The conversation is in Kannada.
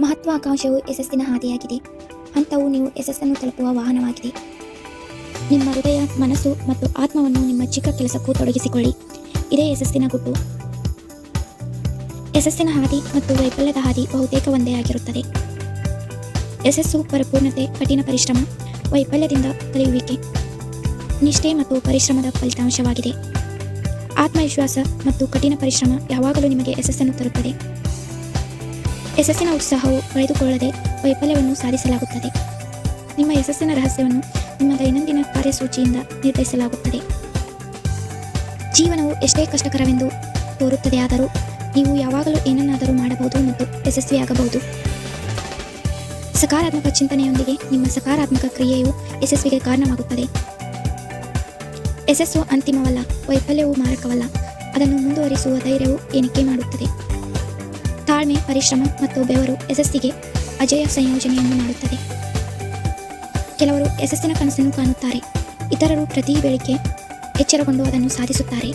ಮಹತ್ವಾಕಾಂಕ್ಷೆಯು ಯಶಸ್ಸಿನ ಹಾದಿಯಾಗಿದೆ. ಹಂತವು ನೀವು ಯಶಸ್ಸನ್ನು ತಲುಪುವ ವಾಹನವಾಗಿದೆ. ನಿಮ್ಮ ಹೃದಯ, ಮನಸ್ಸು ಮತ್ತು ಆತ್ಮವನ್ನು ನಿಮ್ಮ ಚಿಕ್ಕ ಕೆಲಸಕ್ಕೂ ತೊಡಗಿಸಿಕೊಳ್ಳಿ. ಇದೇ ಯಶಸ್ಸಿನ ಗುಟ್ಟು. ಯಶಸ್ಸಿನ ಹಾದಿ ಮತ್ತು ವೈಫಲ್ಯದ ಹಾದಿ ಬಹುತೇಕ ಒಂದೇ ಆಗಿರುತ್ತದೆ. ಯಶಸ್ಸು ಪರಿಪೂರ್ಣತೆ, ಕಠಿಣ ಪರಿಶ್ರಮ, ವೈಫಲ್ಯದಿಂದ ಕಲಿಯುವಿಕೆ. ನಿಷ್ಠೆ ಮತ್ತು ಪರಿಶ್ರಮದ ಫಲಿತಾಂಶವಾಗಿದೆ. ಆತ್ಮವಿಶ್ವಾಸ ಮತ್ತು ಕಠಿಣ ಪರಿಶ್ರಮ ಯಾವಾಗಲೂ ನಿಮಗೆ ಯಶಸ್ಸನ್ನು ತರುತ್ತದೆ. ಯಶಸ್ಸಿನ ಉತ್ಸಾಹವು ಕಳೆದುಕೊಳ್ಳದೆ ವೈಫಲ್ಯವನ್ನು ಸಾಧಿಸಲಾಗುತ್ತದೆ. ನಿಮ್ಮ ಯಶಸ್ಸಿನ ರಹಸ್ಯವನ್ನು ನಿಮ್ಮ ದೈನಂದಿನ ಕಾರ್ಯಸೂಚಿಯಿಂದ ನಿರ್ಧರಿಸಲಾಗುತ್ತದೆ. ಜೀವನವು ಎಷ್ಟೇ ಕಷ್ಟಕರವೆಂದು ತೋರುತ್ತದೆ ಆದರೂ ನೀವು ಯಾವಾಗಲೂ ಏನನ್ನಾದರೂ ಮಾಡಬಹುದು ಮತ್ತು ಯಶಸ್ವಿಯಾಗಬಹುದು. ಸಕಾರಾತ್ಮಕ ಚಿಂತನೆಯೊಂದಿಗೆ ನಿಮ್ಮ ಸಕಾರಾತ್ಮಕ ಕ್ರಿಯೆಯು ಯಶಸ್ವಿಗೆ ಕಾರಣವಾಗುತ್ತದೆ. ಯಶಸ್ಸು ಅಂತಿಮವಲ್ಲ, ವೈಫಲ್ಯವು ಮಾರಕವಲ್ಲ. ಅದನ್ನು ಮುಂದುವರಿಸುವ ಧೈರ್ಯವು ಎಣಿಕೆ ಮಾಡುತ್ತದೆ. ತಾಳ್ಮೆ, ಪರಿಶ್ರಮ ಮತ್ತು ಬೆವರು ಯಶಸ್ಸಿಗೆ ಅಜಯ ಸಂಯೋಜನೆಯನ್ನು ಮಾಡುತ್ತದೆ. ಕೆಲವರು ಯಶಸ್ಸಿನ ಕನಸನ್ನು ಕಾಣುತ್ತಾರೆ, ಇತರರು ಪ್ರತಿ ಬೆಳಿಗ್ಗೆ ಎಚ್ಚರಗೊಂಡು ಅದನ್ನು ಸಾಧಿಸುತ್ತಾರೆ.